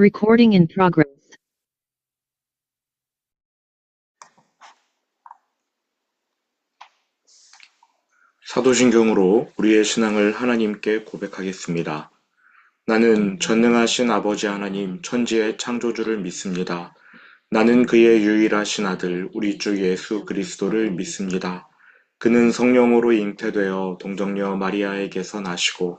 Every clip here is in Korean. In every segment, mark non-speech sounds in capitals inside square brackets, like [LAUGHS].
Recording in progress. 사도신경으로 우리의 신앙을 하나님께 고백하겠습니다. 나는 전능하신 아버지 하나님 천지의 창조주를 믿습니다. 나는 그의 유일하신 아들 우리 주 예수 그리스도를 믿습니다. 그는 성령으로 잉태되어 동정녀 마리아에게서 나시고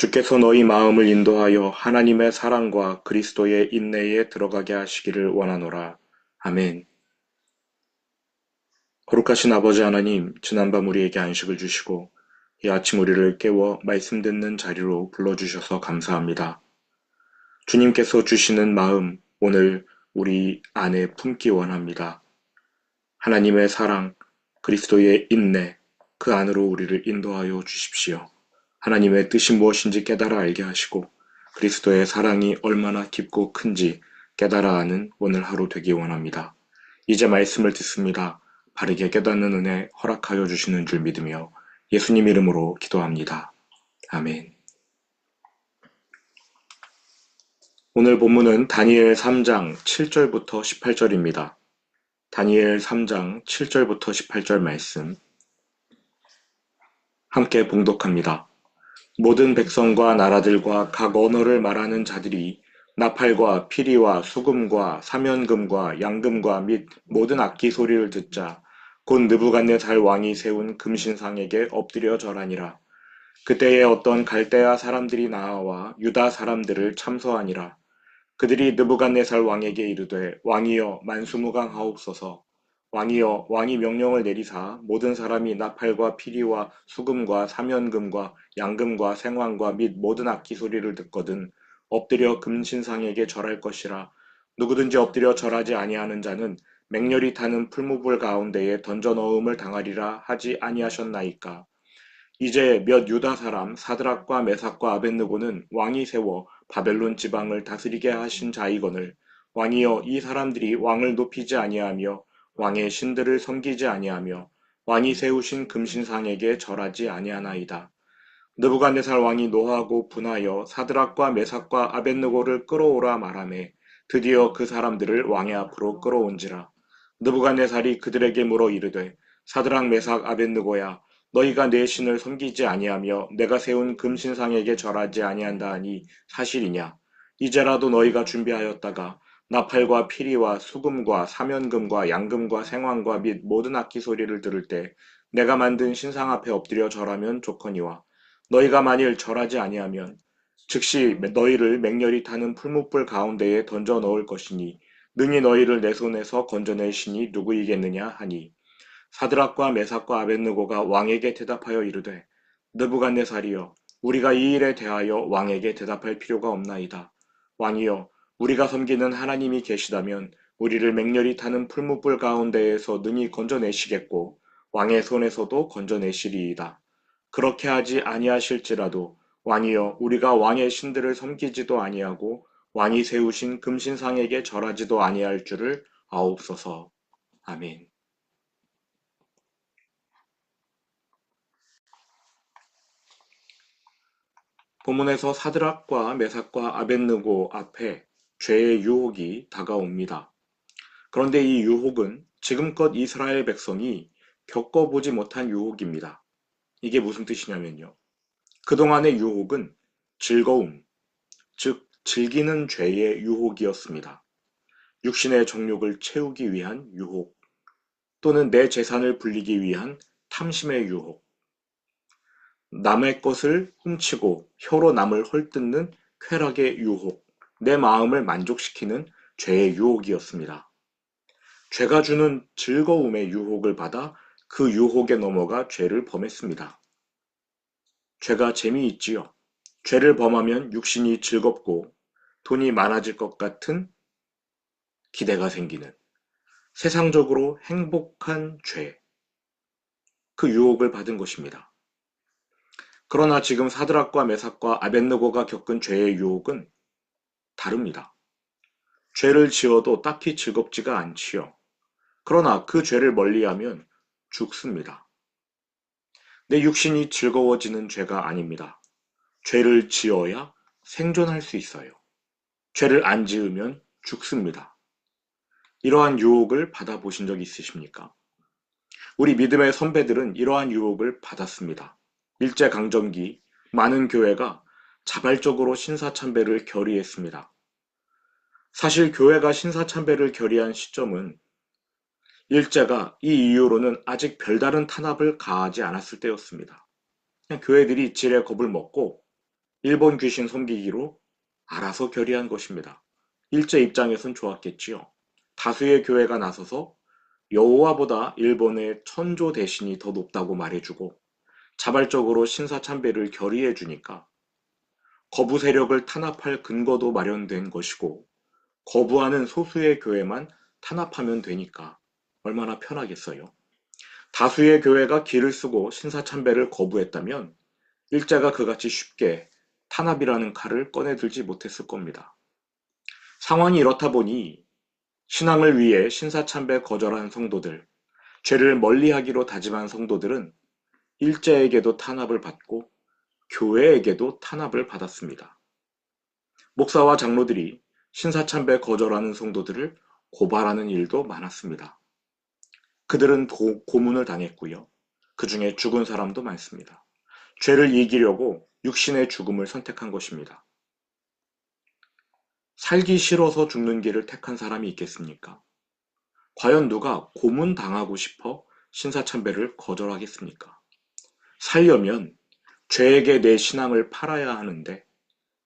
주께서 너희 마음을 인도하여 하나님의 사랑과 그리스도의 인내에 들어가게 하시기를 원하노라. 아멘. 거룩하신 아버지 하나님, 지난밤 우리에게 안식을 주시고 이 아침 우리를 깨워 말씀 듣는 자리로 불러주셔서 감사합니다. 주님께서 주시는 마음 오늘 우리 안에 품기 원합니다. 하나님의 사랑, 그리스도의 인내, 그 안으로 우리를 인도하여 주십시오. 하나님의 뜻이 무엇인지 깨달아 알게 하시고 그리스도의 사랑이 얼마나 깊고 큰지 깨달아 아는 오늘 하루 되기 원합니다. 이제 말씀을 듣습니다. 바르게 깨닫는 은혜 허락하여 주시는 줄 믿으며 예수님 이름으로 기도합니다. 아멘. 오늘 본문은 다니엘 3장 7절부터 18절입니다. 다니엘 3장 7절부터 18절 말씀 함께 봉독합니다. 모든 백성과 나라들과 각 언어를 말하는 자들이 나팔과 피리와 수금과 사면금과 양금과 및 모든 악기 소리를 듣자 곧 느부갓네살 왕이 세운 금신상에게 엎드려 절하니라. 그때에 어떤 갈대아 사람들이 나와 유다 사람들을 참소하니라. 그들이 느부갓네살 왕에게 이르되 왕이여 만수무강하옵소서. 왕이여 왕이 명령을 내리사 모든 사람이 나팔과 피리와 수금과 사면금과 양금과 생황과 및 모든 악기 소리를 듣거든 엎드려 금신상에게 절할 것이라. 누구든지 엎드려 절하지 아니하는 자는 맹렬히 타는 풀무불 가운데에 던져 넣음을 당하리라 하지 아니하셨나이까. 이제 몇 유다 사람 사드락과 메삭과 아벤느고는 왕이 세워 바벨론 지방을 다스리게 하신 자이거늘 왕이여 이 사람들이 왕을 높이지 아니하며 왕의 신들을 섬기지 아니하며 왕이 세우신 금신상에게 절하지 아니하나이다. 느부갓네살 왕이 노하고 분하여 사드락과 메삭과 아벤느고를 끌어오라 말하매 드디어 그 사람들을 왕의 앞으로 끌어온지라. 느부갓네살이 그들에게 물어 이르되 사드락 메삭 아벤느고야 너희가 내 신을 섬기지 아니하며 내가 세운 금신상에게 절하지 아니한다 하니 사실이냐 이제라도 너희가 준비하였다가 나팔과 피리와 수금과 사면금과 양금과 생황과 및 모든 악기 소리를 들을 때 내가 만든 신상 앞에 엎드려 절하면 좋거니와 너희가 만일 절하지 아니하면 즉시 너희를 맹렬히 타는 풀무불 가운데에 던져 넣을 것이니 능히 너희를 내 손에서 신이 누구이겠느냐 하니 사드락과 메삭과 아벤느고가 왕에게 대답하여 이르되 느부갓네살이여 우리가 이 일에 대하여 왕에게 대답할 필요가 없나이다. 왕이여 우리가 섬기는 하나님이 계시다면 우리를 맹렬히 타는 풀무불 가운데에서 능히 건져내시겠고 왕의 손에서도 건져내시리이다. 그렇게 하지 아니하실지라도 왕이여 우리가 왕의 신들을 섬기지도 아니하고 왕이 세우신 금신상에게 절하지도 아니할 줄을 아옵소서. 아멘. 본문에서 사드락과 메삭과 아벤느고 앞에 죄의 유혹이 다가옵니다. 그런데 이 유혹은 지금껏 이스라엘 백성이 겪어보지 못한 유혹입니다. 이게 무슨 뜻이냐면요. 그동안의 유혹은 즐거움, 즉 즐기는 죄의 유혹이었습니다. 육신의 정욕을 채우기 위한 유혹, 또는 내 재산을 불리기 위한 탐심의 유혹, 남의 것을 훔치고 혀로 남을 헐뜯는 쾌락의 유혹, 내 마음을 만족시키는 죄의 유혹이었습니다. 죄가 주는 즐거움의 유혹을 받아 그 유혹에 넘어가 죄를 범했습니다. 죄가 재미있지요. 죄를 범하면 육신이 즐겁고 돈이 많아질 것 같은 기대가 생기는 세상적으로 행복한 죄, 그 유혹을 받은 것입니다. 그러나 지금 사드락과 메삭과 아벤느고가 겪은 죄의 유혹은 다릅니다. 죄를 지어도 딱히 즐겁지가 않지요. 그러나 그 죄를 멀리하면 죽습니다. 내 육신이 즐거워지는 죄가 아닙니다. 죄를 지어야 생존할 수 있어요. 죄를 안 지으면 죽습니다. 이러한 유혹을 받아보신 적 있으십니까? 우리 믿음의 선배들은 이러한 유혹을 받았습니다. 일제강점기 많은 교회가 자발적으로 신사참배를 결의했습니다. 사실 교회가 신사참배를 결의한 시점은 일제가 이 이유로는 아직 별다른 탄압을 가하지 않았을 때였습니다. 교회들이 지레 겁을 먹고 일본 귀신 섬기기로 알아서 결의한 것입니다. 일제 입장에선 좋았겠지요. 다수의 교회가 나서서 여호와보다 일본의 천조 대신이 더 높다고 말해주고 자발적으로 신사참배를 결의해 주니까 거부 세력을 탄압할 근거도 마련된 것이고 거부하는 소수의 교회만 탄압하면 되니까 얼마나 편하겠어요. 다수의 교회가 길을 쓰고 신사참배를 거부했다면 일제가 그같이 쉽게 탄압이라는 칼을 꺼내들지 못했을 겁니다. 상황이 이렇다 보니 신앙을 위해 신사참배 거절한 성도들, 죄를 멀리하기로 다짐한 성도들은 일제에게도 탄압을 받고 교회에게도 탄압을 받았습니다. 목사와 장로들이 신사참배 거절하는 성도들을 고발하는 일도 많았습니다. 그들은 고, 고문을 당했고요. 그 중에 죽은 사람도 많습니다. 죄를 이기려고 육신의 죽음을 선택한 것입니다. 살기 싫어서 죽는 길을 택한 사람이 있겠습니까? 과연 누가 고문 당하고 싶어 신사참배를 거절하겠습니까? 살려면 죄에게 내 신앙을 팔아야 하는데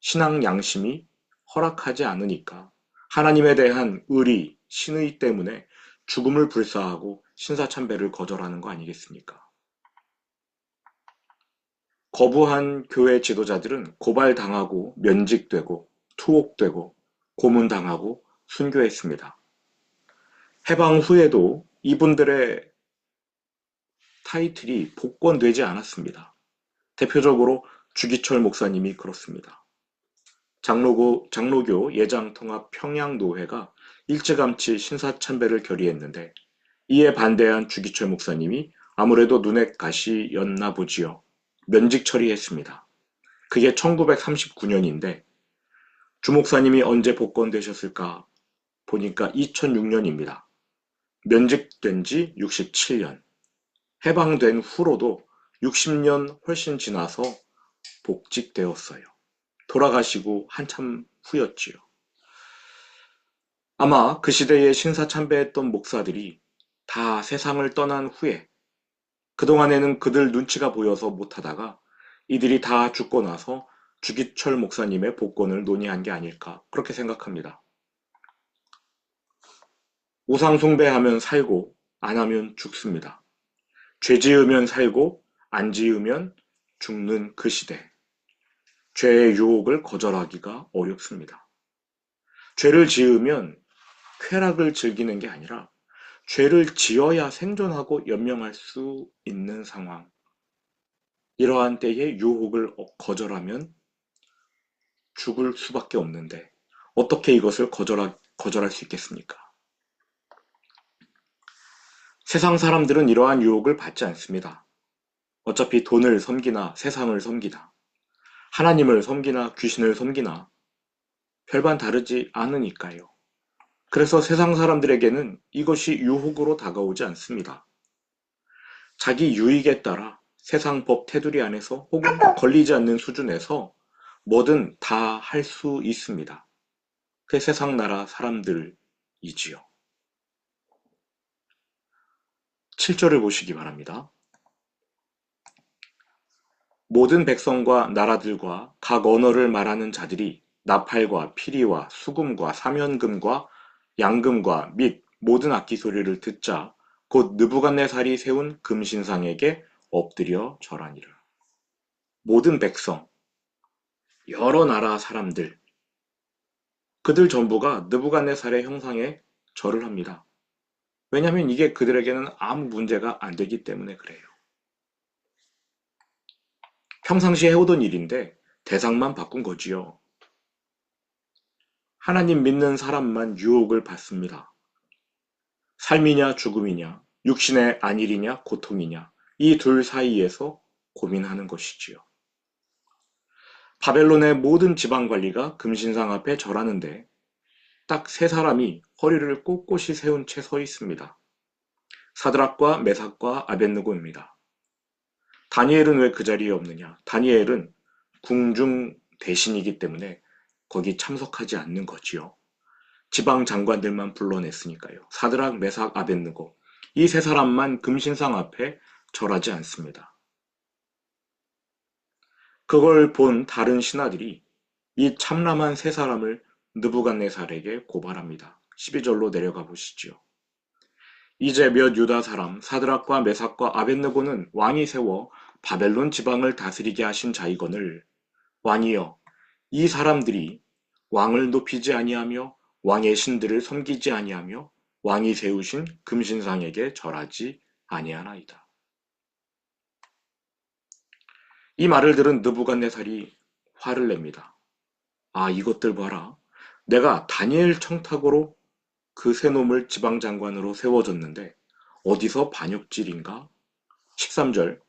신앙 양심이 허락하지 않으니까 하나님에 대한 의리, 신의 때문에 죽음을 불사하고 신사참배를 거절하는 거 아니겠습니까? 거부한 교회 지도자들은 고발당하고 면직되고 투옥되고 고문당하고 순교했습니다. 해방 후에도 이분들의 타이틀이 복권되지 않았습니다. 대표적으로 주기철 목사님이 그렇습니다. 장로교, 장로교 예장통합 평양노회가 일찌감치 신사참배를 결의했는데 이에 반대한 주기철 목사님이 아무래도 눈에 가시였나 보지요. 면직 처리했습니다. 그게 1939년인데 주 목사님이 언제 복권되셨을까 보니까 2006년입니다. 면직된 지 67년. 해방된 후로도 60년 훨씬 지나서 복직되었어요. 돌아가시고 한참 후였지요. 아마 그 시대에 신사참배했던 목사들이 다 세상을 떠난 후에 그동안에는 그들 눈치가 보여서 못하다가 이들이 다 죽고 나서 주기철 목사님의 복권을 논의한 게 아닐까 그렇게 생각합니다. 우상 숭배하면 살고 안 하면 죽습니다. 죄 지으면 살고 안 지으면 죽는 그 시대. 죄의 유혹을 거절하기가 어렵습니다. 죄를 지으면 쾌락을 즐기는 게 아니라 죄를 지어야 생존하고 연명할 수 있는 상황. 이러한 때에 유혹을 거절하면 죽을 수밖에 없는데 어떻게 이것을 거절하, 거절할 수 있겠습니까? 세상 사람들은 이러한 유혹을 받지 않습니다. 어차피 돈을 섬기나 세상을 섬기나 하나님을 섬기나 귀신을 섬기나 별반 다르지 않으니까요. 그래서 세상 사람들에게는 이것이 유혹으로 다가오지 않습니다. 자기 유익에 따라 세상 법 테두리 안에서 혹은 걸리지 않는 수준에서 뭐든 다 할 수 있습니다. 그 세상 나라 사람들이지요. 7절을 보시기 바랍니다. 모든 백성과 나라들과 각 언어를 말하는 자들이 나팔과 피리와 수금과 사면금과 양금과 및 모든 악기 소리를 듣자 곧 느부갓네살이 세운 금신상에게 엎드려 절하니라. 모든 백성, 여러 나라 사람들, 그들 전부가 느부갓네살의 형상에 절을 합니다. 왜냐하면 이게 그들에게는 아무 문제가 안 되기 때문에 그래요. 평상시에 해오던 일인데 대상만 바꾼 거지요. 하나님 믿는 사람만 유혹을 받습니다. 삶이냐 죽음이냐, 육신의 안일이냐 고통이냐, 이 둘 사이에서 고민하는 것이지요. 바벨론의 모든 지방 관리가 금신상 앞에 절하는데 딱 세 사람이 허리를 꼿꼿이 세운 채 서 있습니다. 사드락과 메삭과 아벤느고입니다. 다니엘은 왜 그 자리에 없느냐? 다니엘은 궁중 대신이기 때문에 거기 참석하지 않는 거지요. 지방 장관들만 불러냈으니까요. 사드락, 메삭, 아벤느고 이 세 사람만 금신상 앞에 절하지 않습니다. 그걸 본 다른 신하들이 이 참람한 세 사람을 느부갓네살에게 고발합니다. 12절로 내려가 보시지요. 이제 몇 유다 사람 사드락과 메삭과 아벤느고는 왕이 세워 바벨론 지방을 다스리게 하신 자이거늘 왕이여 이 사람들이 왕을 높이지 아니하며 왕의 신들을 섬기지 아니하며 왕이 세우신 금신상에게 절하지 아니하나이다. 이 말을 들은 느부갓네살이 화를 냅니다. 아 이것들 봐라. 내가 다니엘 청탁으로 그세 놈을 지방장관으로 세워줬는데 어디서 반역질인가? 13절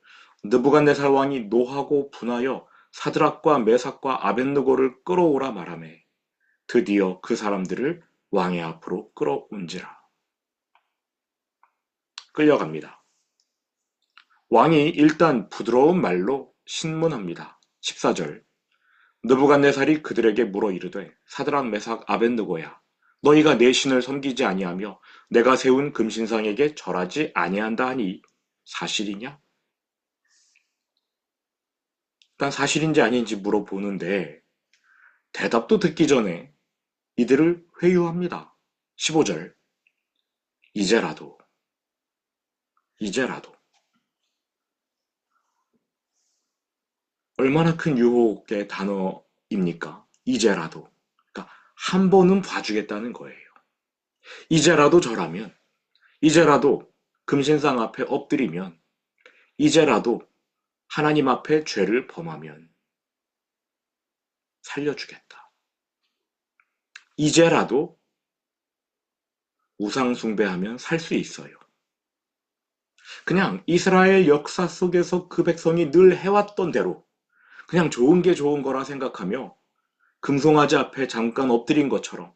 느부갓네살 왕이 노하고 분하여 사드락과 메삭과 아벤느고를 끌어오라 말하매 드디어 그 사람들을 왕의 앞으로 끌어온지라. 끌려갑니다. 왕이 일단 부드러운 말로 신문합니다. 14절 느부갓네살이 그들에게 물어 이르되 사드락 메삭 아벤느고야 너희가 내 신을 섬기지 아니하며 내가 세운 금신상에게 절하지 아니한다 하니 사실이냐? 일단 사실인지 아닌지 물어보는데 대답도 듣기 전에 이들을 회유합니다. 15절 이제라도 이제라도 얼마나 큰 유혹의 단어입니까? 이제라도 그러니까 한 번은 봐주겠다는 거예요. 이제라도 저라면 이제라도 금신상 앞에 엎드리면 이제라도 하나님 앞에 죄를 범하면 살려주겠다. 이제라도 우상숭배하면 살 수 있어요. 그냥 이스라엘 역사 속에서 그 백성이 늘 해왔던 대로 그냥 좋은 게 좋은 거라 생각하며 금송아지 앞에 잠깐 엎드린 것처럼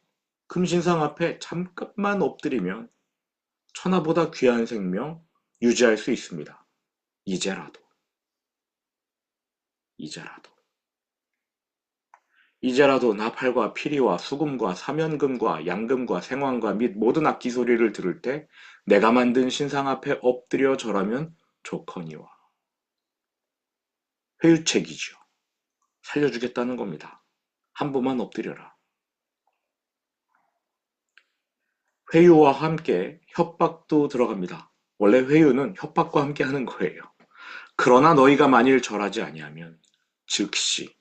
금신상 앞에 잠깐만 엎드리면 천하보다 귀한 생명 유지할 수 있습니다. 이제라도. 이제라도. 이제라도 나팔과 피리와 수금과 사면금과 양금과 생황과 및 모든 악기 소리를 들을 때 내가 만든 신상 앞에 엎드려 절하면 좋거니와. 회유책이죠. 살려주겠다는 겁니다. 한 번만 엎드려라. 회유와 함께 협박도 들어갑니다. 원래 회유는 협박과 함께 하는 거예요. 그러나 너희가 만일 절하지 아니하면 즉시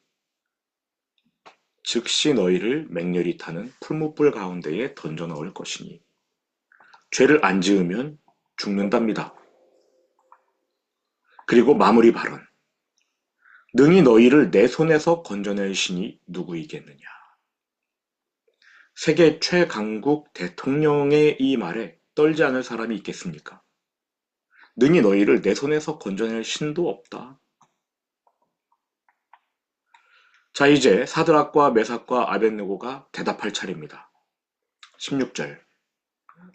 즉시 너희를 맹렬히 타는 풀무불 가운데에 던져 넣을 것이니 죄를 안 지으면 죽는답니다. 그리고 마무리 발언. 능히 너희를 내 손에서 건져낼 신이 누구이겠느냐. 세계 최강국 대통령의 이 말에 떨지 않을 사람이 있겠습니까? 능히 너희를 내 손에서 건져낼 신도 없다. 자 이제 사드락과 메삭과 아벤느고가 대답할 차례입니다. 16절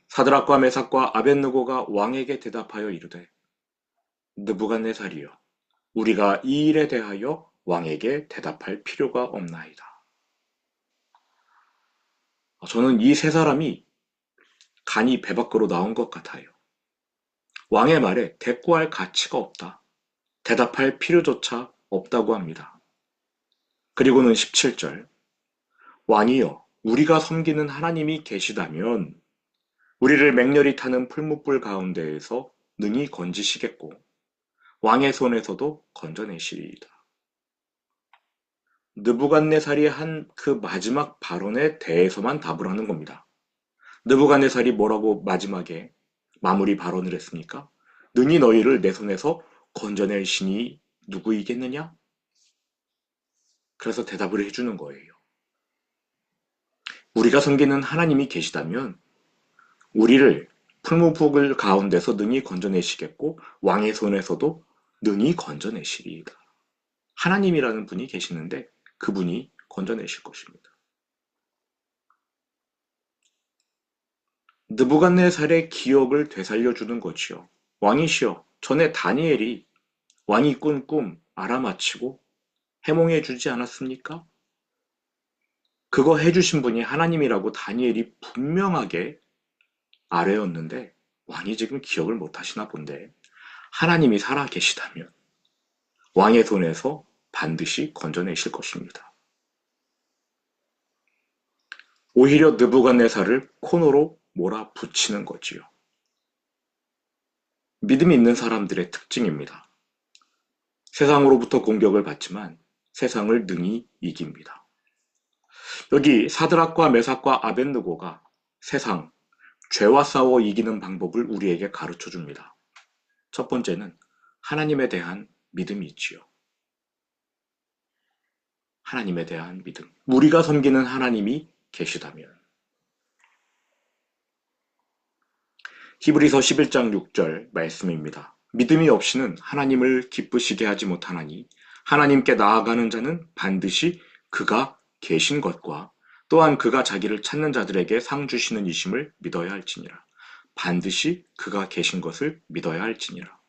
사드락과 메삭과 아벤느고가 왕에게 대답하여 이르되 느부갓네살이여 우리가 이 일에 대하여 왕에게 대답할 필요가 없나이다. 저는 이 세 사람이 간이 배 밖으로 나온 것 같아요. 왕의 말에 대꾸할 가치가 없다. 대답할 필요조차 없다고 합니다. 그리고는 17절 왕이여 우리가 섬기는 하나님이 계시다면 우리를 맹렬히 타는 풀무불 가운데에서 능히 건지시겠고 왕의 손에서도 건져내시리이다. 느부갓네살이 한 그 마지막 발언에 대해서만 답을 하는 겁니다. 느부갓네살이 뭐라고 마지막에 마무리 발언을 했습니까? 능히 너희를 내 손에서 건져낼 신이 누구이겠느냐? 그래서 대답을 해주는 거예요. 우리가 섬기는 하나님이 계시다면 우리를 풀무불 가운데서 능히 건져내시겠고 왕의 손에서도 능히 건져내시리이다. 하나님이라는 분이 계시는데 그분이 건져내실 것입니다. 느부갓네살의 기억을 되살려주는 거지요. 왕이시여, 전에 다니엘이 왕이 꾼 꿈 알아맞히고 해몽해 주지 않았습니까? 그거 해주신 분이 하나님이라고 다니엘이 분명하게 아뢰었는데 왕이 지금 기억을 못 하시나 본데 하나님이 살아 계시다면 왕의 손에서 반드시 건져내실 것입니다. 오히려 느부갓네살을 코너로 몰아붙이는 거지요. 믿음이 있는 사람들의 특징입니다. 세상으로부터 공격을 받지만 세상을 능히 이깁니다. 여기 사드락과 메삭과 아벤느고가 세상, 죄와 싸워 이기는 방법을 우리에게 가르쳐 줍니다. 첫 번째는 하나님에 대한 믿음이 있지요. 하나님에 대한 믿음. 우리가 섬기는 하나님이 계시다면. 히브리서 11장 6절 말씀입니다. 믿음이 없이는 하나님을 기쁘시게 하지 못하나니 하나님께 나아가는 자는 반드시 그가 계신 것과 또한 그가 자기를 찾는 자들에게 상 주시는 이심을 믿어야 할지니라. 반드시 그가 계신 것을 믿어야 할지니라.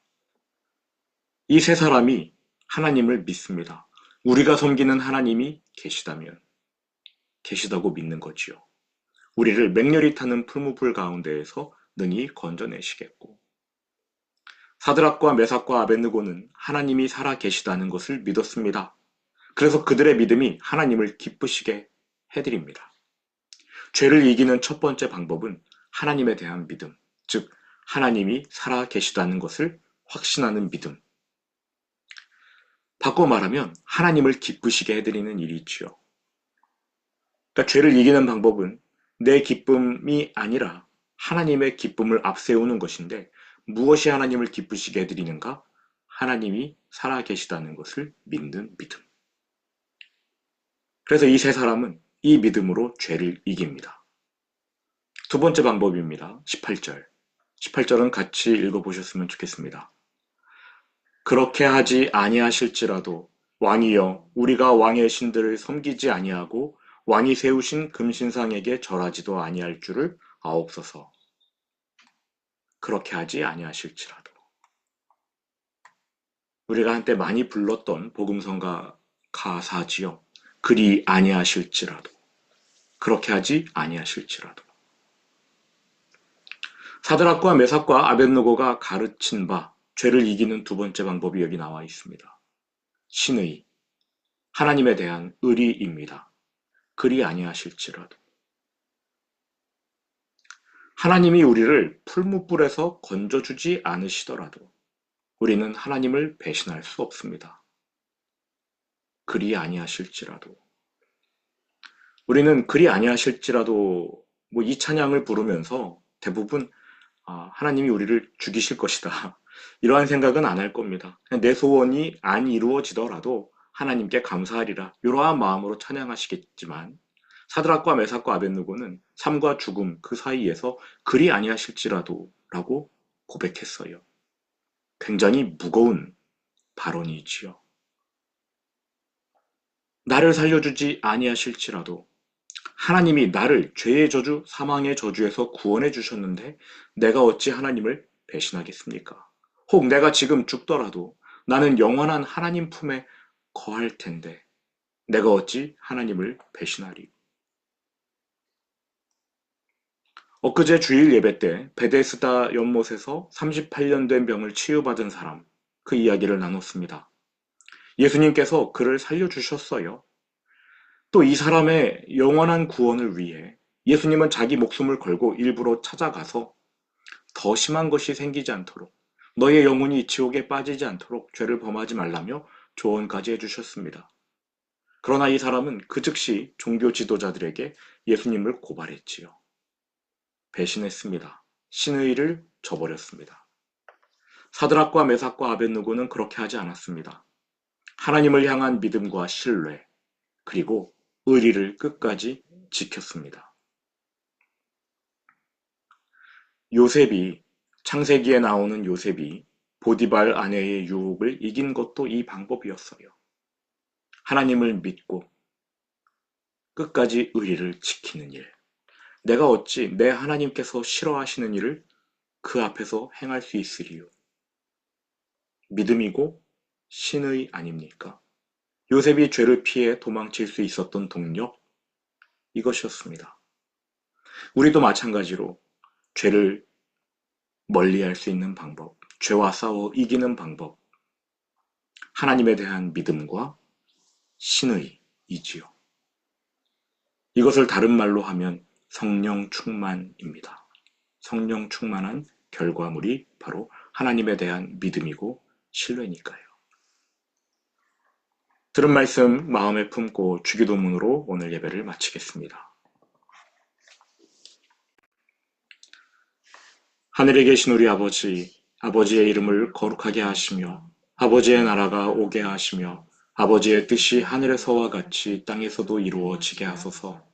이 세 사람이 하나님을 믿습니다. 우리가 섬기는 하나님이 계시다면 계시다고 믿는 거지요. 우리를 맹렬히 타는 풀무불 가운데에서 능히 건져내시겠고 사드락과 메삭과 아벤느고는 하나님이 살아 계시다는 것을 믿었습니다. 그래서 그들의 믿음이 하나님을 기쁘시게 해드립니다. 죄를 이기는 첫 번째 방법은 하나님에 대한 믿음, 즉 하나님이 살아 계시다는 것을 확신하는 믿음. 바꿔 말하면 하나님을 기쁘시게 해드리는 일이 있지요. 그러니까 죄를 이기는 방법은 내 기쁨이 아니라 하나님의 기쁨을 앞세우는 것인데 무엇이 하나님을 기쁘시게 해드리는가? 하나님이 살아계시다는 것을 믿는 믿음. 그래서 이 세 사람은 이 믿음으로 죄를 이깁니다. 두 번째 방법입니다. 18절. 18절은 같이 읽어보셨으면 좋겠습니다. 그렇게 하지 아니하실지라도 왕이여 우리가 왕의 신들을 섬기지 아니하고 왕이 세우신 금신상에게 절하지도 아니할 줄을 아옵소서. 그렇게 하지 아니하실지라도. 우리가 한때 많이 불렀던 복음성가 가사지요. 그리 아니하실지라도. 그렇게 하지 아니하실지라도. 사드락과 메삭과 아벤노고가 가르친 바 죄를 이기는 두 번째 방법이 여기 나와 있습니다. 신의, 하나님에 대한 의리입니다. 그리 아니하실지라도. 하나님이 우리를 풀무불에서 건져주지 않으시더라도 우리는 하나님을 배신할 수 없습니다. 그리 아니하실지라도. 우리는 그리 아니하실지라도 뭐 이 찬양을 부르면서 대부분 아, 하나님이 우리를 죽이실 것이다. [LAUGHS] 이러한 생각은 안 할 겁니다. 내 소원이 안 이루어지더라도 하나님께 감사하리라. 이러한 마음으로 찬양하시겠지만 사드락과 메삭과 아벤누고는 삶과 죽음 그 사이에서 그리 아니하실지라도 라고 고백했어요. 굉장히 무거운 발언이지요. 나를 살려주지 아니하실지라도 하나님이 나를 죄의 저주, 사망의 저주에서 구원해 주셨는데 내가 어찌 하나님을 배신하겠습니까? 혹 내가 지금 죽더라도 나는 영원한 하나님 품에 거할 텐데 내가 어찌 하나님을 배신하리? 엊그제 주일 예배 때 베데스다 연못에서 38년 된 병을 치유받은 사람 그 이야기를 나눴습니다. 예수님께서 그를 살려주셨어요. 또 이 사람의 영원한 구원을 위해 예수님은 자기 목숨을 걸고 일부러 찾아가서 더 심한 것이 생기지 않도록 너의 영혼이 지옥에 빠지지 않도록 죄를 범하지 말라며 조언까지 해주셨습니다. 그러나 이 사람은 그 즉시 종교 지도자들에게 예수님을 고발했지요. 배신했습니다. 신의를 저버렸습니다. 사드락과 메삭과 아벤누고는 그렇게 하지 않았습니다. 하나님을 향한 믿음과 신뢰, 그리고 의리를 끝까지 지켰습니다. 요셉이 창세기에 나오는 요셉이 보디발 아내의 유혹을 이긴 것도 이 방법이었어요. 하나님을 믿고 끝까지 의리를 지키는 일. 내가 어찌 내 하나님께서 싫어하시는 일을 그 앞에서 행할 수 있으리요. 믿음이고 신의 아닙니까? 요셉이 죄를 피해 도망칠 수 있었던 동력, 이것이었습니다. 우리도 마찬가지로 죄를 멀리 할 수 있는 방법, 죄와 싸워 이기는 방법, 하나님에 대한 믿음과 신의이지요. 이것을 다른 말로 하면 성령 충만입니다. 성령 충만한 결과물이 바로 하나님에 대한 믿음이고 신뢰니까요. 들은 말씀 마음에 품고 주기도문으로 오늘 예배를 마치겠습니다. 하늘에 계신 우리 아버지, 아버지의 이름을 거룩하게 하시며 아버지의 나라가 오게 하시며 아버지의 뜻이 하늘에서와 같이 땅에서도 이루어지게 하소서.